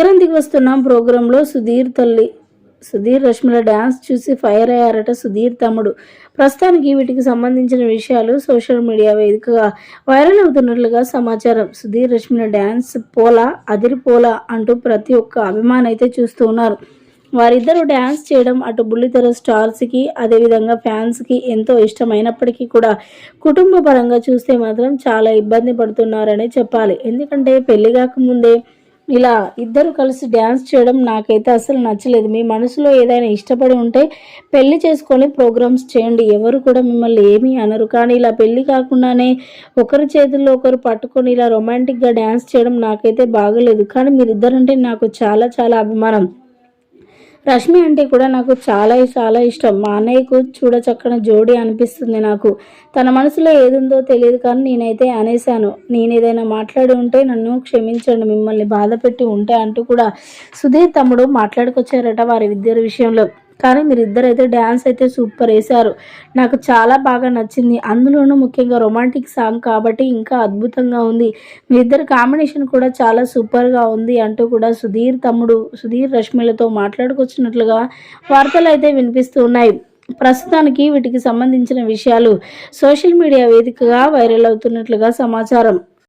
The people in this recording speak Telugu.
సంక్రాంతికి వస్తున్న ప్రోగ్రాంలో సుధీర్ తల్లి. సుధీర్ రష్మిల డ్యాన్స్ చూసి ఫైర్ అయ్యారట సుధీర్ తమ్ముడు. ప్రస్తుతానికి వీటికి సంబంధించిన విషయాలు సోషల్ మీడియా వేదికగా వైరల్ అవుతున్నట్లుగా సమాచారం. సుధీర్ రష్మిల డ్యాన్స్ పోలా అదిరిపోలా అంటూ ప్రతి ఒక్క అభిమాని అయితే చూస్తూ ఉన్నారు. వారిద్దరూ డ్యాన్స్ చేయడం అటు బుల్లితెర స్టార్స్కి అదేవిధంగా ఫ్యాన్స్కి ఎంతో ఇష్టమైనప్పటికీ కూడా కుటుంబ పరంగా చూస్తే మాత్రం చాలా ఇబ్బంది పడుతున్నారనే చెప్పాలి. ఎందుకంటే పెళ్ళి కాకముందే ఇలా ఇద్దరు కలిసి డ్యాన్స్ చేయడం నాకైతే అసలు నచ్చలేదు. మీ మనసులో ఏదైనా ఇష్టపడి ఉంటే పెళ్ళి చేసుకొని ప్రోగ్రామ్స్ చేయండి. ఎవరు కూడా మిమ్మల్ని ఏమీ అనరు. కానీ ఇలా పెళ్ళి కాకుండానే ఒకరి చేతుల్లో ఒకరు పట్టుకొని ఇలా రొమాంటిక్గా డ్యాన్స్ చేయడం నాకైతే బాగలేదు. కానీ మీరిద్దరంటే నాకు చాలా చాలా అభిమానం. రష్మి అంటే కూడా నాకు చాలా చాలా ఇష్టం. మా అన్నయ్యకు చూడచక్కన జోడి అనిపిస్తుంది నాకు. తన మనసులో ఏదుందో తెలియదు కానీ నేనైతే అనేశాను. నేను ఏదైనా మాట్లాడి ఉంటే నన్ను క్షమించండి మిమ్మల్ని బాధ పెట్టి ఉంటే అంటూ కూడా సుధీర్ తమ్ముడు మాట్లాడుకొచ్చారట వారి ఇద్దరి విషయంలో. కానీ మీరిద్దరు అయితే డ్యాన్స్ అయితే సూపర్ వేశారు. నాకు చాలా బాగా నచ్చింది. అందులోనూ ముఖ్యంగా రొమాంటిక్ సాంగ్ కాబట్టి ఇంకా అద్భుతంగా ఉంది. మీ ఇద్దరు కాంబినేషన్ కూడా చాలా సూపర్గా ఉంది అంటూ కూడా సుధీర్ తమ్ముడు సుధీర్ రష్మిలతో మాట్లాడుకొచ్చినట్లుగా వార్తలు అయితే వినిపిస్తూ ఉన్నాయి ప్రస్తుతానికి వీటికి సంబంధించిన విషయాలు సోషల్ మీడియా వేదికగా వైరల్ అవుతున్నట్లుగా సమాచారం.